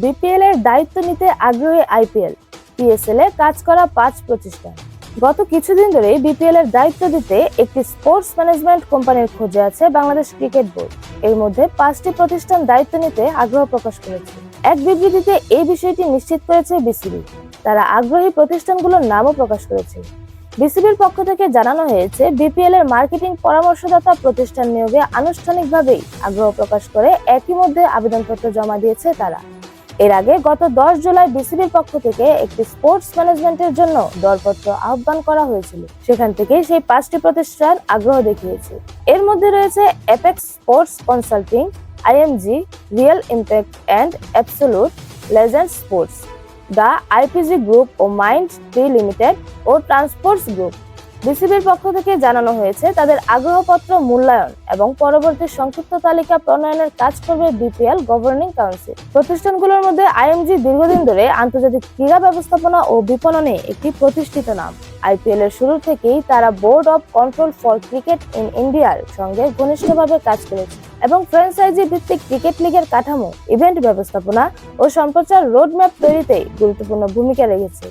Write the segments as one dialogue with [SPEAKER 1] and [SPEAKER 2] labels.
[SPEAKER 1] BPL এর দায়িত্ব নিতে আগ্রহী আইপিএল। পিএসএল এ কাজ করা পাঁচ প্রতিষ্ঠান। গত কিছুদিন ধরেই বিপিএল এর দায়িত্ব দিতে একটি স্পোর্টস ম্যানেজমেন্ট কোম্পানির খোঁজে আছে বাংলাদেশ ক্রিকেট বোর্ড। এর মধ্যে পাঁচটি প্রতিষ্ঠান দায়িত্ব নিতে আগ্রহ প্রকাশ করেছে। এক বিবৃতিতে এই বিষয়টি নিশ্চিত করেছে বিসিবি। তারা আগ্রহী প্রতিষ্ঠানগুলোর নামও প্রকাশ করেছে। বিসিবির পক্ষ থেকে জানানো হয়েছে, বিপিএল এর মার্কেটিং পরামর্শদাতা প্রতিষ্ঠান নিয়োগে আনুষ্ঠানিকভাবেই আগ্রহ প্রকাশ করে একই মধ্যে আবেদনপত্র জমা দিয়েছে তারা। এর আগে গত দশ জুলাই বিসিবির পক্ষ থেকে একটি স্পোর্টস ম্যানেজমেন্টের জন্য দরপত্র আহ্বান করা হয়েছিল। সেখান থেকেই সেই পাঁচটি প্রতিষ্ঠান আগ্রহ দেখিয়েছে। এর মধ্যে রয়েছে Apex sports consulting IMG real impact and absolute legend sports the IPG group O Mind Tree limited ও ট্রান্সপোর্টস গ্রুপ বিসিবির পক্ষ থেকে জানানো হয়েছে, তাদের আগ্রহপত্র মূল্যায়ন এবং পরবর্তী সংক্ষিপ্ত তালিকা প্রণয়নের কাজ করবে বিপিএল গভর্নিং কাউন্সিল। প্রতিষ্ঠানগুলোর মধ্যে আইএমজি দীর্ঘদিন ধরে আন্তর্জাতিক ক্রীড়া ব্যবস্থাপনা ও বিপণনে একটি প্রতিষ্ঠিত নাম। আইপিএল এর শুরু থেকেই তারা board of control for cricket in ইন্ডিয়ার সঙ্গে ঘনিষ্ঠভাবে কাজ করেছে এবং ফ্র্যাঞ্চাইজি ভিত্তিক ক্রিকেট লিগের কাঠামো, ইভেন্ট ব্যবস্থাপনা ও সম্প্রচার রোডম্যাপ তৈরিতে গুরুত্বপূর্ণ ভূমিকা রেখেছে।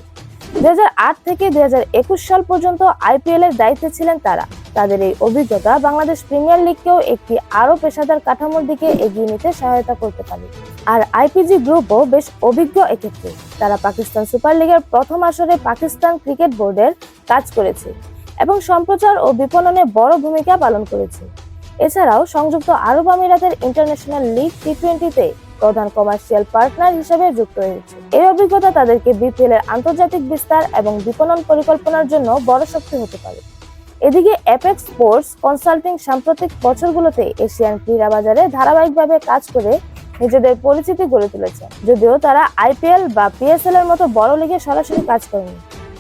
[SPEAKER 1] দু হাজার আট থেকে দু হাজার একুশ সাল পর্যন্ত আইপিএল এর দায়িত্বে ছিলেন তারা। তাদের এই অভিজ্ঞতা বাংলাদেশ প্রিমিয়ার লিগকেও একটি আরও পেশাদার কাঠামোর দিকে এগিয়ে নিতে সহায়তা করতে পারে। আর আইপিজি গ্রুপও বেশ অভিজ্ঞ এক্ষেত্রে তারা পাকিস্তান সুপার লিগের প্রথম আসরে পাকিস্তান ক্রিকেট বোর্ডের কাজ করেছে এবং সম্প্রচার ও বিপণনে বড় ভূমিকা পালন করেছে। এছাড়াও সংযুক্ত আরব আমিরাতের ইন্টারন্যাশনাল লিগ টি টোয়েন্টিতে প্রধান কমার্শিয়াল পার্টনার হিসেবে যুক্ত হয়েছে। এই অভিজ্ঞতা তাদেরকে বিপিএল এর আন্তর্জাতিক বিস্তার এবং বিপণন পরিকল্পনার জন্য বড় শক্তি হতে পারে। এদিকে অ্যাপেক্স স্পোর্টস কনসাল্টিং সাম্প্রতিক বছরগুলোতে এশিয়ান ক্রীড়া বাজারে ধারাবাহিকভাবে কাজ করে নিজেদের পরিচিতি গড়ে তুলেছে। যদিও তারা আইপিএল বা পিএসএল এর মতো বড় লিগে সরাসরি কাজ করেনি।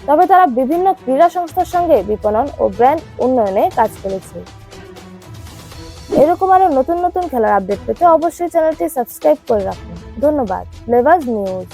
[SPEAKER 1] তবে তারা বিভিন্ন ক্রীড়া সংস্থার সঙ্গে বিপণন ও ব্র্যান্ড উন্নয়নে কাজ করেছে। এরকম আরও নতুন নতুন খেলার আপডেট পেতে অবশ্যই চ্যানেলটি সাবস্ক্রাইব করে রাখুন। ধন্যবাদ। লেভাজ নিউজ।